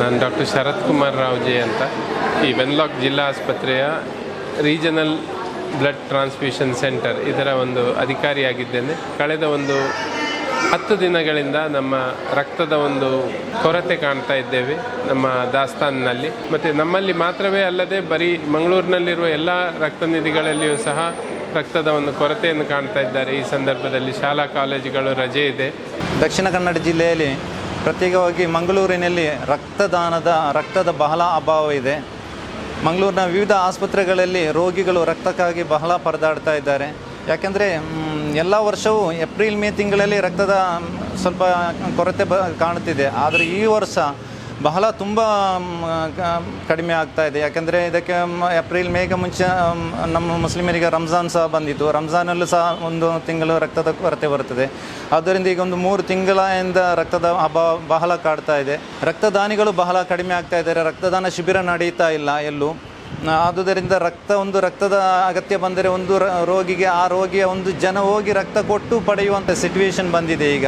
ನಾನು ಡಾಕ್ಟರ್ ಶರತ್ ಕುಮಾರ್ ರಾವ್ಜೆ ಅಂತ. ಈ ವೆನ್ಲಾಕ್ ಜಿಲ್ಲಾ ಆಸ್ಪತ್ರೆಯ ರೀಜನಲ್ ಬ್ಲಡ್ ಟ್ರಾನ್ಸ್ಫ್ಯೂಷನ್ ಸೆಂಟರ್ ಇದರ ಒಂದು ಅಧಿಕಾರಿಯಾಗಿದ್ದೇನೆ. ಕಳೆದ ಒಂದು ಹತ್ತು ದಿನಗಳಿಂದ ನಮ್ಮ ರಕ್ತದ ಒಂದು ಕೊರತೆ ಕಾಣ್ತಾ ಇದ್ದೇವೆ ನಮ್ಮ ದಾಸ್ತಾನಿನಲ್ಲಿ. ಮತ್ತು ನಮ್ಮಲ್ಲಿ ಮಾತ್ರವೇ ಅಲ್ಲದೆ ಬರೀ ಮಂಗಳೂರಿನಲ್ಲಿರುವ ಎಲ್ಲ ರಕ್ತನಿಧಿಗಳಲ್ಲಿಯೂ ಸಹ ರಕ್ತದ ಒಂದು ಕೊರತೆಯನ್ನು ಕಾಣ್ತಾ ಇದ್ದಾರೆ. ಈ ಸಂದರ್ಭದಲ್ಲಿ ಶಾಲಾ ಕಾಲೇಜುಗಳು ರಜೆ ಇದೆ. ದಕ್ಷಿಣ ಕನ್ನಡ ಜಿಲ್ಲೆಯಲ್ಲಿ ಪ್ರತ್ಯೇಕವಾಗಿ ಮಂಗಳೂರಿನಲ್ಲಿ ರಕ್ತದಾನದ, ರಕ್ತದ ಬಹಳ ಅಭಾವ ಇದೆ. ಮಂಗಳೂರಿನ ವಿವಿಧ ಆಸ್ಪತ್ರೆಗಳಲ್ಲಿ ರೋಗಿಗಳು ರಕ್ತಕ್ಕಾಗಿ ಬಹಳ ಪರದಾಡ್ತಾ ಇದ್ದಾರೆ. ಯಾಕೆಂದರೆ ಎಲ್ಲ ವರ್ಷವೂ ಏಪ್ರಿಲ್ ಮೇ ತಿಂಗಳಲ್ಲಿ ರಕ್ತದ ಸ್ವಲ್ಪ ಕೊರತೆ ಕಾಣುತ್ತಿದೆ. ಆದರೆ ಈ ವರ್ಷ ಬಹಳ ತುಂಬ ಕಡಿಮೆ ಆಗ್ತಾ ಇದೆ. ಯಾಕೆಂದರೆ ಇದಕ್ಕೆ ಏಪ್ರಿಲ್, ಮೇಗೆ ಮುಂಚೆ ನಮ್ಮ ಮುಸ್ಲಿಮರಿಗೆ ರಂಜಾನ್ ಸಹ ಬಂದಿತ್ತು. ರಂಜಾನಲ್ಲೂ ಸಹ ಒಂದು ತಿಂಗಳು ರಕ್ತದ ಕೊರತೆ ಬರುತ್ತದೆ. ಆದ್ದರಿಂದ ಈಗ ಒಂದು ಮೂರು ತಿಂಗಳಿಂದ ರಕ್ತದ ಅಭಾವ ಬಹಳ ಕಾಡ್ತಾ ಇದೆ. ರಕ್ತದಾನಿಗಳು ಬಹಳ ಕಡಿಮೆ ಆಗ್ತಾ ಇದ್ದಾರೆ. ರಕ್ತದಾನ ಶಿಬಿರ ನಡೀತಾ ಇಲ್ಲ ಎಲ್ಲೂ. ಆದುದರಿಂದ ರಕ್ತ, ಒಂದು ರಕ್ತದ ಅಗತ್ಯ ಬಂದರೆ ಒಂದು ರೋಗಿಗೆ, ಆ ರೋಗಿಯ ಒಂದು ಜನ ಹೋಗಿ ರಕ್ತ ಕೊಟ್ಟು ಪಡೆಯುವಂಥ ಸಿಚುವೇಶನ್ ಬಂದಿದೆ ಈಗ.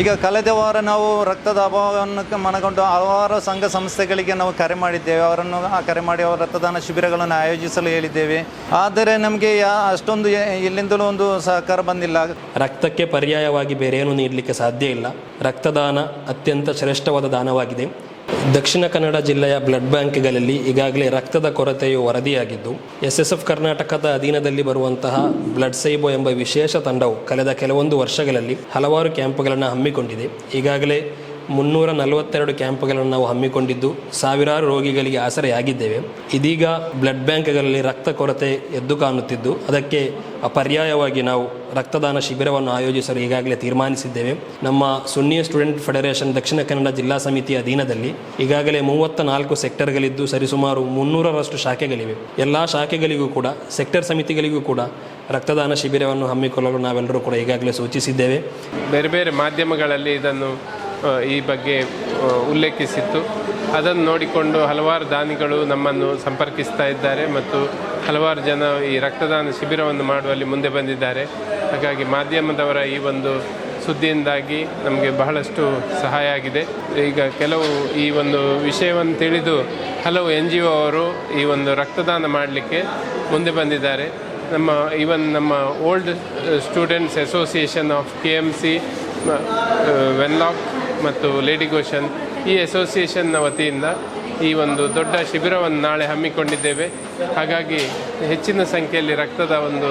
ಈಗ ಕಳೆದ ವಾರ ನಾವು ರಕ್ತದ ಅಭಾವವನ್ನು ಮನಗೊಂಡು ಹಲವಾರು ಸಂಘ ಸಂಸ್ಥೆಗಳಿಗೆ ನಾವು ಕರೆ ಮಾಡಿದ್ದೇವೆ. ಅವರನ್ನು ಆ ಕರೆ ಮಾಡಿ ಅವರ ರಕ್ತದಾನ ಶಿಬಿರಗಳನ್ನು ಆಯೋಜಿಸಲು ಹೇಳಿದ್ದೇವೆ. ಆದರೆ ನಮಗೆ ಅಷ್ಟೊಂದು ಎಲ್ಲಿಂದಲೂ ಒಂದು ಸಹಕಾರ ಬಂದಿಲ್ಲ. ರಕ್ತಕ್ಕೆ ಪರ್ಯಾಯವಾಗಿ ಬೇರೆ ಬೇರೇನೂ ನೀಡಲಿಕ್ಕೆ ಸಾಧ್ಯ ಇಲ್ಲ. ರಕ್ತದಾನ ಅತ್ಯಂತ ಶ್ರೇಷ್ಠವಾದ ದಾನವಾಗಿದೆ. ದಕ್ಷಿಣ ಕನ್ನಡ ಜಿಲ್ಲೆಯ ಬ್ಲಡ್ ಬ್ಯಾಂಕ್ಗಳಲ್ಲಿ ಈಗಾಗಲೇ ರಕ್ತದ ಕೊರತೆಯು ವರದಿಯಾಗಿದ್ದು ಎಸ್ ಎಸ್ ಎಫ್ ಕರ್ನಾಟಕದ ಅಧೀನದಲ್ಲಿ ಬರುವಂತಹ ಬ್ಲಡ್ ಸೈಬೋ ಎಂಬ ವಿಶೇಷ ತಂಡವು ಕಳೆದ ಕೆಲವೊಂದು ವರ್ಷಗಳಲ್ಲಿ ಹಲವಾರು ಕ್ಯಾಂಪ್ಗಳನ್ನು ಹಮ್ಮಿಕೊಂಡಿದೆ. ಈಗಾಗಲೇ ಮುನ್ನೂರ ನಲವತ್ತೆರಡು ಕ್ಯಾಂಪ್ಗಳನ್ನು ನಾವು ಹಮ್ಮಿಕೊಂಡಿದ್ದು, ಸಾವಿರಾರು ರೋಗಿಗಳಿಗೆ ಆಸರೆಯಾಗಿದ್ದೇವೆ. ಇದೀಗ ಬ್ಲಡ್ ಬ್ಯಾಂಕ್ಗಳಲ್ಲಿ ರಕ್ತ ಕೊರತೆ ಎದ್ದು ಕಾಣುತ್ತಿದ್ದು, ಅದಕ್ಕೆ ಪರ್ಯಾಯವಾಗಿ ನಾವು ರಕ್ತದಾನ ಶಿಬಿರವನ್ನು ಆಯೋಜಿಸಲು ಈಗಾಗಲೇ ತೀರ್ಮಾನಿಸಿದ್ದೇವೆ. ನಮ್ಮ ಸುನ್ನಿ ಸ್ಟೂಡೆಂಟ್ ಫೆಡರೇಷನ್ ದಕ್ಷಿಣ ಕನ್ನಡ ಜಿಲ್ಲಾ ಸಮಿತಿಯ ಅಧೀನದಲ್ಲಿ ಈಗಾಗಲೇ ಮೂವತ್ತ ನಾಲ್ಕು ಸೆಕ್ಟರ್ಗಳಿದ್ದು ಸರಿಸುಮಾರು ಮುನ್ನೂರರಷ್ಟು ಶಾಖೆಗಳಿವೆ. ಎಲ್ಲ ಶಾಖೆಗಳಿಗೂ ಕೂಡ, ಸೆಕ್ಟರ್ ಸಮಿತಿಗಳಿಗೂ ಕೂಡ ರಕ್ತದಾನ ಶಿಬಿರವನ್ನು ಹಮ್ಮಿಕೊಳ್ಳಲು ನಾವೆಲ್ಲರೂ ಕೂಡ ಈಗಾಗಲೇ ಸೂಚಿಸಿದ್ದೇವೆ. ಬೇರೆ ಬೇರೆ ಮಾಧ್ಯಮಗಳಲ್ಲಿ ಇದನ್ನು ಈ ಬಗ್ಗೆ ಉಲ್ಲೇಖಿಸಿತ್ತು ಅದನ್ನು ನೋಡಿಕೊಂಡು ಹಲವಾರು ದಾನಿಗಳು ನಮ್ಮನ್ನು ಸಂಪರ್ಕಿಸ್ತಾ ಇದ್ದಾರೆ ಮತ್ತು ಹಲವಾರು ಜನ ಈ ರಕ್ತದಾನ ಶಿಬಿರವನ್ನು ಮಾಡುವಲ್ಲಿ ಮುಂದೆ ಬಂದಿದ್ದಾರೆ. ಹಾಗಾಗಿ ಮಾಧ್ಯಮದವರ ಈ ಒಂದು ಸುದ್ದಿಯಿಂದಾಗಿ ನಮಗೆ ಬಹಳಷ್ಟು ಸಹಾಯ ಆಗಿದೆ. ಈಗ ಕೆಲವು ಈ ಒಂದು ವಿಷಯವನ್ನು ತಿಳಿದು ಹಲವು ಎನ್ ಜಿ ಒ ಅವರು ಈ ಒಂದು ರಕ್ತದಾನ ಮಾಡಲಿಕ್ಕೆ ಮುಂದೆ ಬಂದಿದ್ದಾರೆ. ನಮ್ಮ, ಈವನ್ ನಮ್ಮ old students association of K M C Wenlock ಮತ್ತು ಲೇಡಿ ಗೋಷನ್ ಈ ಅಸೋಸಿಯೇಷನ್ನ ವತಿಯಿಂದ ಈ ಒಂದು ದೊಡ್ಡ ಶಿಬಿರವನ್ನು ನಾಳೆ ಹಮ್ಮಿಕೊಂಡಿದ್ದೇವೆ. ಹಾಗಾಗಿ ಹೆಚ್ಚಿನ ಸಂಖ್ಯೆಯಲ್ಲಿ ರಕ್ತದ ಒಂದು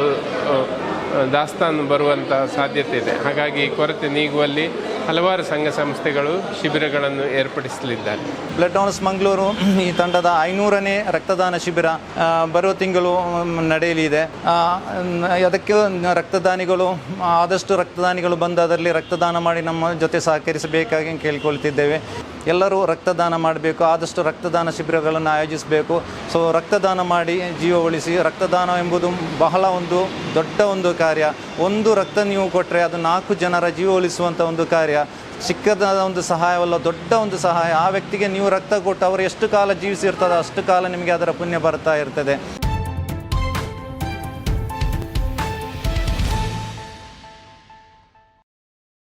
ದಾಸ್ತಾನು ಬರುವಂಥ ಸಾಧ್ಯತೆ ಇದೆ. ಹಾಗಾಗಿ ಕೊರತೆ ನೀಗುವಲ್ಲಿ ಹಲವಾರು ಸಂಘ ಸಂಸ್ಥೆಗಳು ಶಿಬಿರಗಳನ್ನು ಏರ್ಪಡಿಸಲಿದ್ದಾರೆ. ಬ್ಲಡ್ ಡೋನರ್ಸ್ ಮಂಗಳೂರು ಈ ತಂಡದ ಐನೂರನೇ ರಕ್ತದಾನ ಶಿಬಿರ ಬರುವ ತಿಂಗಳು ನಡೆಯಲಿದೆ. ಅದಕ್ಕೆ ರಕ್ತದಾನಿಗಳು, ಆದಷ್ಟು ರಕ್ತದಾನಿಗಳು ಬಂದು ಅದರಲ್ಲಿ ರಕ್ತದಾನ ಮಾಡಿ ನಮ್ಮ ಜೊತೆ ಸಹಕರಿಸಬೇಕಾಗಿ ಕೇಳಿಕೊಳ್ತಿದ್ದೇವೆ. ಎಲ್ಲರೂ ರಕ್ತದಾನ ಮಾಡಬೇಕು, ಆದಷ್ಟು ರಕ್ತದಾನ ಶಿಬಿರಗಳನ್ನು ಆಯೋಜಿಸಬೇಕು. ಸೊ ರಕ್ತದಾನ ಮಾಡಿ ಜೀವ ಉಳಿಸಿ ರಕ್ತದಾನ ಎಂಬುದು ಬಹಳ ಒಂದು ದೊಡ್ಡ ಒಂದು ಕಾರ್ಯ. ಒಂದು ರಕ್ತ ನೀವು ಕೊಟ್ಟರೆ ಅದು ನಾಲ್ಕು ಜನರ ಜೀವ ಉಳಿಸುವಂಥ ಒಂದು ಕಾರ್ಯ. ಚಿಕ್ಕದಾದ ಒಂದು ಸಹಾಯವಲ್ಲ, ದೊಡ್ಡ ಒಂದು ಸಹಾಯ. ಆ ವ್ಯಕ್ತಿಗೆ ನೀವು ರಕ್ತ ಕೊಟ್ಟು ಅವರು ಎಷ್ಟು ಕಾಲ ಜೀವಿಸಿರ್ತದೋ ಅಷ್ಟು ಕಾಲ ನಿಮಗೆ ಅದರ ಪುಣ್ಯ ಬರ್ತಾ ಇರ್ತದೆ.